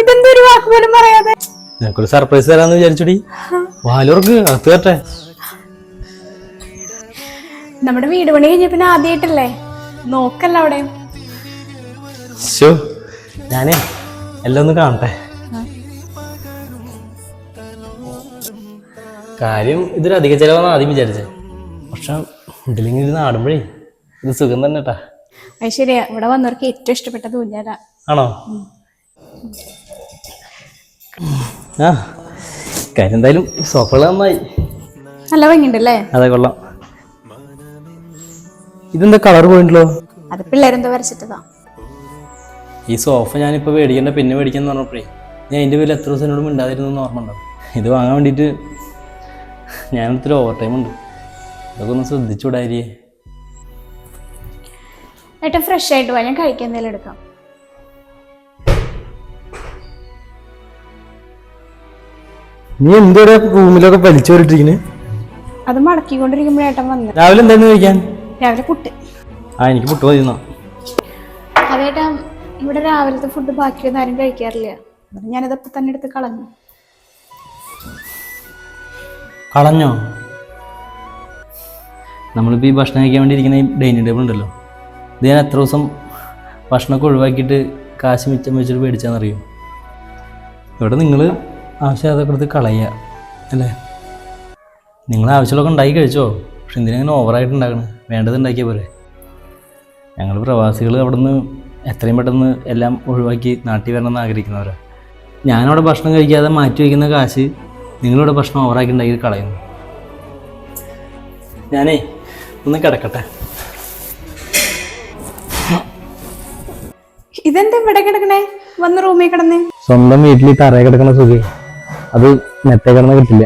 ഇതെന്തൊരു വാക്ക് പോലും പറയാതെ? നിനക്കൊരു സർപ്രൈസ് തരാന്ന് വിചാരിച്ചടി. വാലോർക്ക് അകത്ത് കയറട്ടെ നമ്മുടെ വീട് പണി കഴിഞ്ഞ പിന്നെ ആദ്യമായിട്ടല്ലേ നോക്കല്ല അവിടെ. ശോ ഞാനേ എല്ലാം ഒന്ന് കാണട്ടെ. കാര്യം ഇതൊരു അധിക ചെലവാണ് ആദ്യം വിചാരിച്ചേ. പക്ഷെ ഇതിലിങ്ങനെ ഇരുന്ന് ആടുമ്പോഴേ ഇത് സുഖം തന്നെ കേട്ടാ അത് ശരിയാ. ഇവിടെ വന്നവർക്ക് ഏറ്റവും ഇഷ്ടപ്പെട്ടത് ഊഞ്ഞാലാ ആണോ? ആ കാര്യം എന്തായാലും സോഫകൾ നന്നായി. നല്ല ഭംഗിയുണ്ടല്ലേ? അതെ കൊള്ളാം. ഇതെന്താ കളർ പോയിട്ടല്ലോ അത് പിള്ളേരെന്തോ വരച്ചിട്ടതാ. ഈ സോഫ ഞാനിപ്പോൾ മേടിക്കണ്ട പിന്നെ മേടിക്കാന്ന് പറഞ്ഞപ്പോഴേ ഞാൻ അതിന്റെ പേരിൽ എത്ര ദിവസം എന്നോട് മിണ്ടാതിരുന്നു ഓർമ്മ ഉണ്ടാവും ഇത് വാങ്ങാൻ വേണ്ടിയിട്ട് ഇത്ര ഓവർ ടൈം ഉണ്ട്. അതൊക്കെ ഒന്ന് ശ്രദ്ധിച്ചുകൂടായിരിക്കേ ഏട്ടാ ഫ്രഷ് ആയിട്ട് പോവാ ഞാൻ കഴിക്കാൻ എന്തെങ്കിലും എടുക്കാം. നീ എന്തോടെ റൂമിലൊക്കെ പലിച്ചു വരിട്ടിരിക്കുന്നത് അത് മടക്കിക്കൊണ്ടിരിക്കുമ്പോഴേ ഏട്ടൻ വന്നു. രാവിലെ എന്തായിരുന്നു കഴിക്കാൻ? രാവിലെ പുട്ട്. ആ എനിക്ക് പുട്ട് മതി എന്നാ. അതേട്ടാ ഇവിടെ രാവിലത്തെ ഫുഡ് ബാക്കിയൊന്നും ആരും കഴിക്കാറില്ല. അതുകൊണ്ട് ഞാനതപ്പം തന്നെ എടുത്ത് കളഞ്ഞു. കളഞ്ഞോ? നമ്മളിപ്പോൾ ഈ ഭക്ഷണം കഴിക്കാൻ വേണ്ടിയിരിക്കുന്ന ഈ ഡൈനിങ് ടേബിൾ ഉണ്ടല്ലോ. ഇത് ഞാൻ എത്ര ദിവസം ഭക്ഷണമൊക്കെ ഒഴിവാക്കിയിട്ട് കാശ് മിച്ചം വെച്ചിട്ട് മേടിച്ചാന്നറിയോ? ഇവിടെ നിങ്ങൾ ആവശ്യമില്ലാതെ കൊടുത്ത് കളയുക അല്ലേ? നിങ്ങൾ ആവശ്യമുള്ളതൊക്കെ ഉണ്ടാക്കി കഴിച്ചോ? പക്ഷെ എന്തിനാങ്ങനെ ഓവറായിട്ട് ഉണ്ടാക്കണം? വേണ്ടത് ഉണ്ടാക്കിയ പോലെ ഞങ്ങൾ പ്രവാസികൾ അവിടെ നിന്ന് എത്രയും പെട്ടെന്ന് എല്ലാം ഒഴിവാക്കി നാട്ടിൽ വരണമെന്ന് ആഗ്രഹിക്കുന്നവരാണ് ഞാനവിടെ ഭക്ഷണം കഴിക്കാതെ മാറ്റി വയ്ക്കുന്ന കാശ് നിങ്ങളിവിടെ ഭക്ഷണം ഓവറാക്കി ഉണ്ടാക്കി കളയുന്നു. ഞാനേ ഒന്ന് കിടക്കട്ടെ. ഇതെന്താ ഇവിടെ കിടക്കണേ? വന്ന് റൂമിൽ കിടന്നേ. സ്വന്തം വീട്ടിൽ തറയെ കിടക്കുന്ന സുഖി അത് മെത്തേ കിടന്ന് കിട്ടില്ല.